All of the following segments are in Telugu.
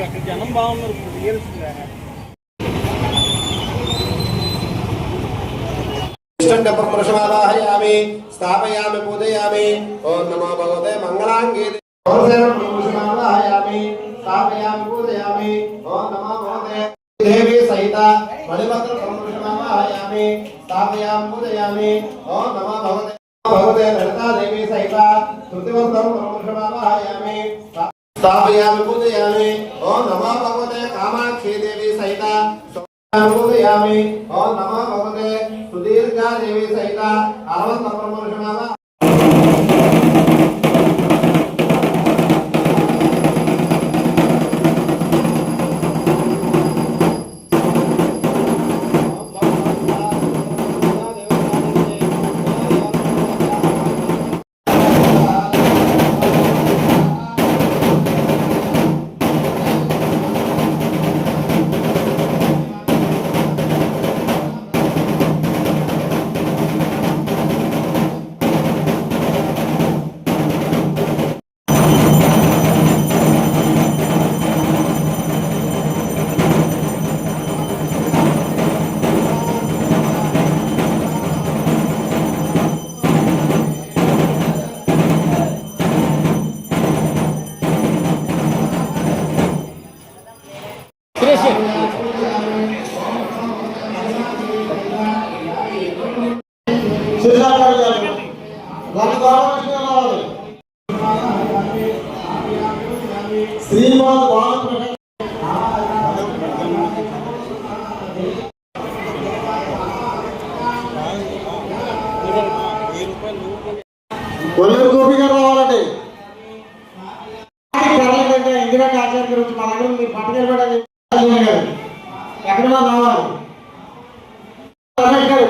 అక్కడ జనం బాగున్నారు ఇప్పుడు రియల్స్గా ఇష్టంట పురుషమావాహయామి స్థాపయామి పూజయామి ఓం నమో భగవతే మంగళాంగే పురుషమావాహయామి స్థాపయామి పూజయామి ఓం నమో భగవతే దేవి సహిత మణిపత్ర పురుషమావాహయామి స్థాపయామి పూజయామి ఓం నమో భగవతే భగవతే లలితా దేవి సహిత శృతివంతం పురుషమావాహయామి స్థాపయామి పూజయామి ఓం నమో భగవతే కామాక్షి దేవి సహిత పూజయామి ఓం నమో భగవతే సుదీర్ఘ దేవి సహిత అరవంత పరమర్షమావ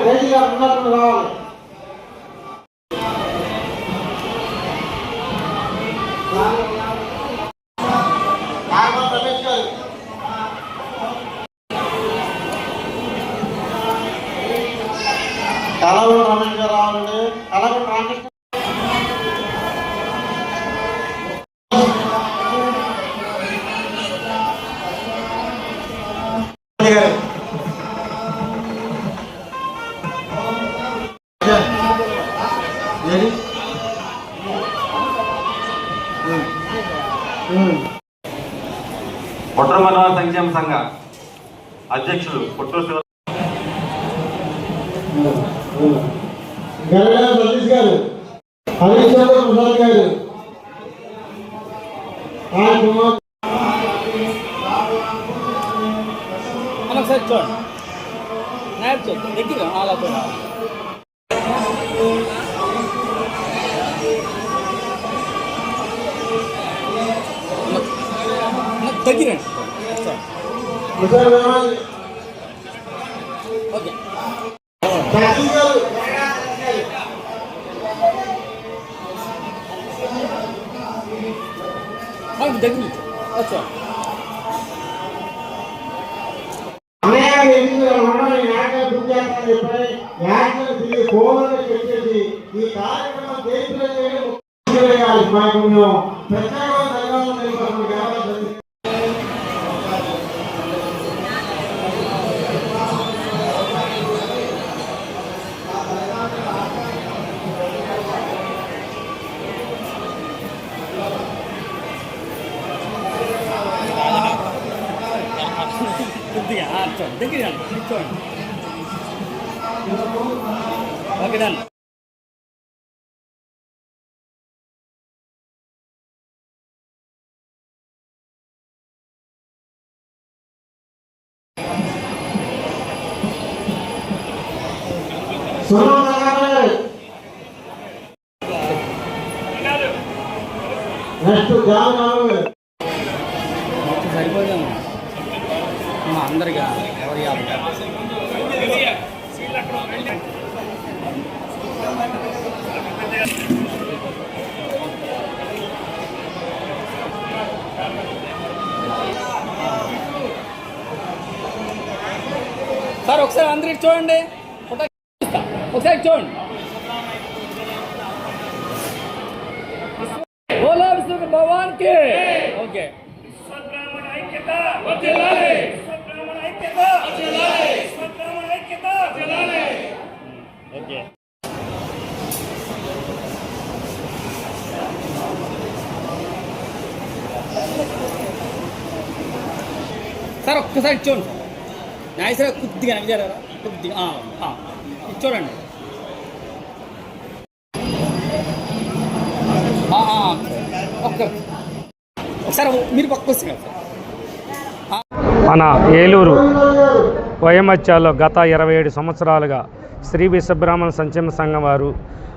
రమేష్ గారు దయచేసి గారు ఉన్నప్పుడు రావాలి కుట్ర మనోహర సంక్షేమ సంఘ అధ్యక్షులు పుట్టూరు శివ సతీష్ గారు హరీష్ చంద్ర ప్రసాద్ గారు ఒకసారి చూడండి. నాయకు చూడండి. దగ్గర అలా చూడండి యాక్షన్ తిరిగి ఫోన్లో చెప్పేసి ఈ కార్యక్రమం దేశంలో చేయడం ముఖ్యం చేయాలి దగ్గర రండి, చూడండి ఓకే డన్ సుమన్ గారు నెక్స్ట్ జాన్ ఒకసారి ఒకసారి అందరికి చూడండి. ఒకసారి చూడండి. ఓలా విష్ణు భగవాన్కి ఓకే. సార్ ఒక్కసారి చూడండి. నాగేశ్వరరావు కొద్దిగా నవ్వారా కొద్దిగా చూడండి. ఒక్క ఒకసారి మీరు పక్క వస్తున్నారు. మన ఏలూరు వయమత్యాల్లో గత ఇరవై ఏడు సంవత్సరాలుగా శ్రీ విశ్వబ్రాహ్మణ సంక్షేమ సంఘం వారు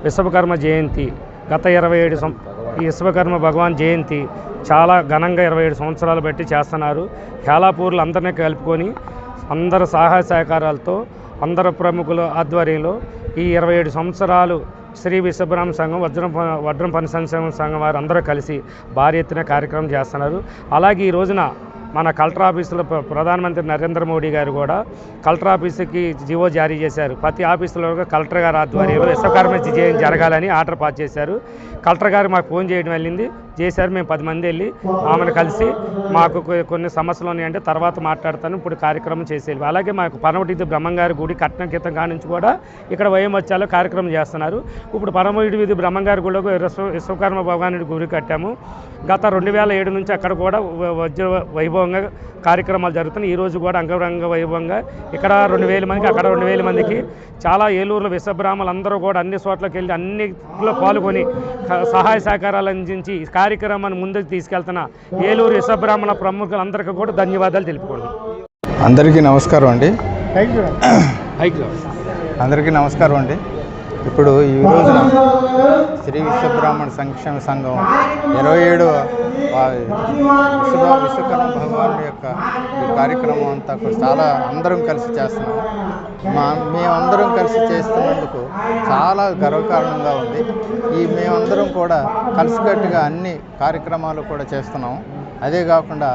విశ్వకర్మ జయంతి గత ఇరవై ఏడు సం ఈ విశ్వకర్మ భగవాన్ జయంతి చాలా ఘనంగా ఇరవై ఏడు సంవత్సరాలు బట్టి చేస్తున్నారు. హేలాపూర్లు అందరినీ కలుపుకొని అందరు సహాయ సహకారాలతో అందరు ప్రముఖుల ఆధ్వర్యంలో ఈ ఇరవై ఏడు సంవత్సరాలు శ్రీ విశ్వబ్రహ్మ సంఘం వజ్రం వజ్రం పని సంక్షేమ సంఘం వారు అందరూ కలిసి భారీ ఎత్తున కార్యక్రమం చేస్తున్నారు. అలాగే ఈ రోజున మన కలెక్టర్ ఆఫీసులో ప్ర- ప్రధానమంత్రి నరేంద్ర మోడీ గారు కూడా కలెక్టర్ ఆఫీసుకి జీవో జారీ చేశారు. ప్రతి ఆఫీసులో కలెక్టర్ గారు ఆధ్వర్యంలో విశ్వకర్మ జయంతి జరగాలని ఆర్డర్ పాస్ చేశారు. కలెక్టర్ గారు మాకు ఫోన్ చేయడం వెళ్ళింది. చేశారు. మేము పది మంది వెళ్ళి ఆమెను కలిసి మాకు కొన్ని సమస్యలు ఉన్నాయంటే తర్వాత మాట్లాడతాను. ఇప్పుడు కార్యక్రమం చేసేవి అలాగే మాకు పరమటి బ్రహ్మంగారి గుడి కట్నం క్రితం కానించి కూడా ఇక్కడ వైఎంహెచ్ఆర్లో కార్యక్రమం చేస్తున్నారు. ఇప్పుడు పరమటి వీధి బ్రహ్మంగారి గుడిలో విశ్వకర్మ భగవానుడి గుడి కట్టాము. గత రెండు వేల ఏడు నుంచి అక్కడ కూడా వజ్ర వైభవంగా కార్యక్రమాలు జరుగుతున్నాయి. ఈరోజు కూడా అంగరంగ వైభవంగా ఇక్కడ రెండు వేల మందికి అక్కడ రెండు వేల మందికి చాలా ఏలూరులో విశ్వబ్రాహ్మలు అందరూ కూడా అన్ని చోట్లకి వెళ్ళి అన్నిట్లో పాల్గొని సహాయ సహకారాలు అందించి కార్యక్రమాన్ని ముందుకు తీసుకెళ్తున్న ఏలూరు విశ్వబ్రాహ్మణ ప్రముఖులందరికీ కూడా ధన్యవాదాలు తెలుపుకుంటున్నాం. అందరికీ నమస్కారం అండి. అందరికీ నమస్కారం అండి. ఇప్పుడు ఈ రోజున శ్రీ విశ్వబ్రాహ్మణ సంక్షేమ సంఘం ఇరవై ఏడు విశ్వ విశ్వకర్మ భగవానుడి యొక్క ఈ కార్యక్రమం అంతా చాలా అందరం కలిసి చేస్తున్నాం. మా మేమందరం కలిసి చేస్తున్నందుకు చాలా గర్వకారణంగా ఉంది. ఈ మేమందరం కూడా కలిసికట్టుగా అన్ని కార్యక్రమాలు కూడా చేస్తున్నాం. అదే కాకుండా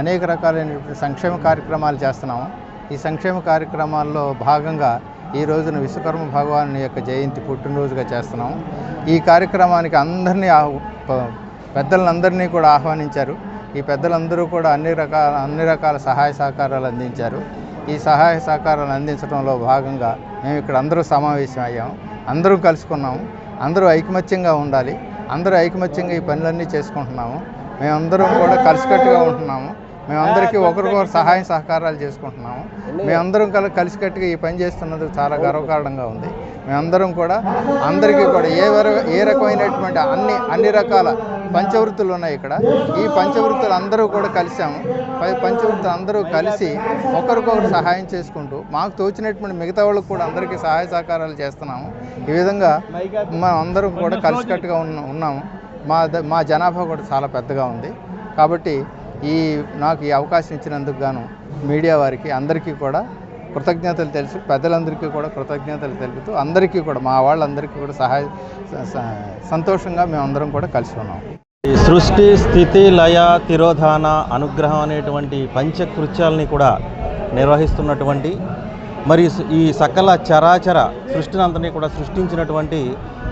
అనేక రకాలైనటువంటి సంక్షేమ కార్యక్రమాలు చేస్తున్నాము ఈ సంక్షేమ కార్యక్రమాల్లో భాగంగా ఈ రోజున విశ్వకర్మ భగవాను యొక్క జయంతి పుట్టినరోజుగా చేస్తున్నాం ఈ కార్యక్రమానికి అందరినీ ఆహ్- పెద్దలందరినీ కూడా ఆహ్వానించారు. ఈ పెద్దలందరూ కూడా అన్ని రకాల అన్ని రకాల సహాయ సహకారాలు అందించారు. ఈ సహాయ సహకారాలు అందించడంలో భాగంగా మేము ఇక్కడ అందరూ సమావేశం అయ్యాము. అందరూ కలుసుకున్నాము. అందరూ ఐకమత్యంగా ఉండాలి. అందరూ ఐకమత్యంగా ఈ పనులన్నీ చేసుకుంటున్నాము. మేమందరం కూడా కలిసికట్టుగా ఉంటున్నాము. మేమందరికీ ఒకరికొకరు సహాయం సహకారాలు చేసుకుంటున్నాము. మేమందరం కల కలిసికట్టుగా ఈ పని చేస్తున్నందుకు చాలా గర్వకారణంగా ఉంది. మేమందరం కూడా అందరికీ కూడా ఏ ఏ రకమైనటువంటి అన్ని అన్ని రకాల పంచవృత్తులు ఉన్నాయి ఇక్కడ. ఈ పంచవృత్తులు అందరూ కూడా కలిసాము పై పంచవృత్తులు అందరూ కలిసి ఒకరికొకరు సహాయం చేసుకుంటూ మాకు తోచినటువంటి మిగతా వాళ్ళకు కూడా అందరికీ సహాయ సహకారాలు చేస్తున్నాము. ఈ విధంగా మనం అందరం కూడా కలిసికట్టుగా ఉన్న ఉన్నాము. మా మా జనాభా కూడా చాలా పెద్దగా ఉంది. కాబట్టి ఈ నాకు ఈ అవకాశం ఇచ్చినందుకు గాను మీడియా వారికి అందరికీ కూడా కృతజ్ఞతలు తెలుసు పెద్దలందరికీ కూడా కృతజ్ఞతలు తెలుపుతూ అందరికీ కూడా మా వాళ్ళందరికీ కూడా సహాయ సంతోషంగా మేమందరం కూడా కలిసి ఉన్నాం. ఈ సృష్టి స్థితి లయ తిరోధాన అనుగ్రహం అనేటువంటి పంచకృత్యాలని కూడా నిర్వహిస్తున్నటువంటి మరి ఈ సకల చరాచర సృష్టినంతని కూడా సృష్టించినటువంటి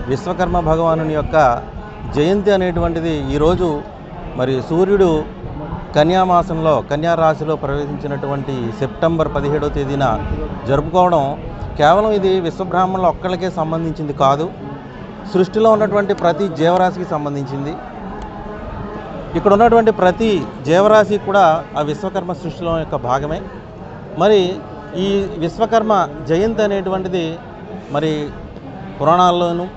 విశ్వకర్మ భగవానుని యొక్క జయంతి అనేటువంటిది ఈరోజు మరి సూర్యుడు కన్యామాసంలో కన్యా రాశిలో ప్రవేశించినటువంటి సెప్టెంబర్ పదిహేడవ తేదీన జరుపుకోవడం కేవలం ఇది విశ్వబ్రాహ్మణుల ఒక్కళ్ళకే సంబంధించింది కాదు. సృష్టిలో ఉన్నటువంటి ప్రతి జీవరాశికి సంబంధించింది. ఇక్కడ ఉన్నటువంటి ప్రతి జీవరాశి కూడా ఆ విశ్వకర్మ సృష్టిలో యొక్క భాగమే. మరి ఈ విశ్వకర్మ జయంతి అనేటువంటిది మరి పురాణాల్లోనూ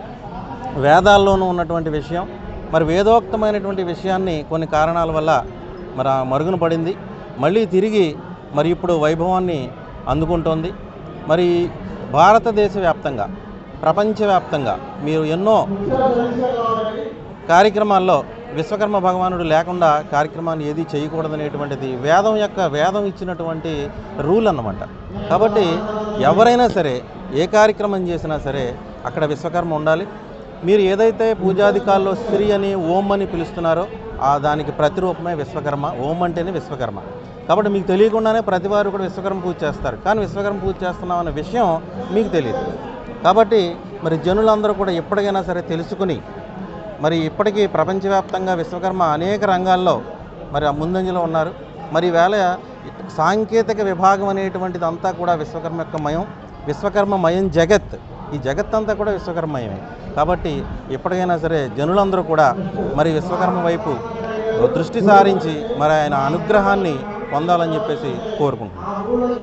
వేదాల్లోనూ ఉన్నటువంటి విషయం. మరి వేదోక్తమైనటువంటి విషయాన్ని కొన్ని కారణాల వల్ల మరి ఆ మరుగున పడింది. మళ్ళీ తిరిగి మరి ఇప్పుడు వైభవాన్ని అందుకుంటోంది. మరి భారతదేశ వ్యాప్తంగా ప్రపంచవ్యాప్తంగా మీరు ఎన్నో కార్యక్రమాల్లో విశ్వకర్మ భగవానుడు లేకుండా కార్యక్రమాన్ని ఏది చేయకూడదనేటువంటిది వేదం యొక్క వేదం ఇచ్చినటువంటి రూల్ అన్నమాట. కాబట్టి ఎవరైనా సరే ఏ కార్యక్రమం చేసినా సరే అక్కడ విశ్వకర్మ ఉండాలి. మీరు ఏదైతే పూజాధికాల్లో స్త్రీ అని ఓం అని పిలుస్తున్నారో దానికి ప్రతిరూపమే విశ్వకర్మ ఓం అంటేనే విశ్వకర్మ. కాబట్టి మీకు తెలియకుండానే ప్రతి వారు కూడా విశ్వకర్మ పూజ చేస్తారు. కానీ విశ్వకర్మ పూజ చేస్తున్నాం అనే విషయం మీకు తెలియదు. కాబట్టి మరి జనులందరూ కూడా ఎప్పటికైనా సరే తెలుసుకుని మరి ఇప్పటికీ ప్రపంచవ్యాప్తంగా విశ్వకర్మ అనేక రంగాల్లో మరి ఆ ముందంజలో ఉన్నారు. మరి వేళ సాంకేతిక విభాగం అనేటువంటిది అంతా కూడా విశ్వకర్మ యొక్క మయం విశ్వకర్మ మయం జగత్. ఈ జగత్ అంతా కూడా విశ్వకర్మయమే కాబట్టి ఎప్పటికైనా సరే జనులందరూ కూడా మరి విశ్వకర్మ వైపు దృష్టి సారించి మరి ఆయన అనుగ్రహాన్ని పొందాలని చెప్పేసి కోరుకుంటున్నాను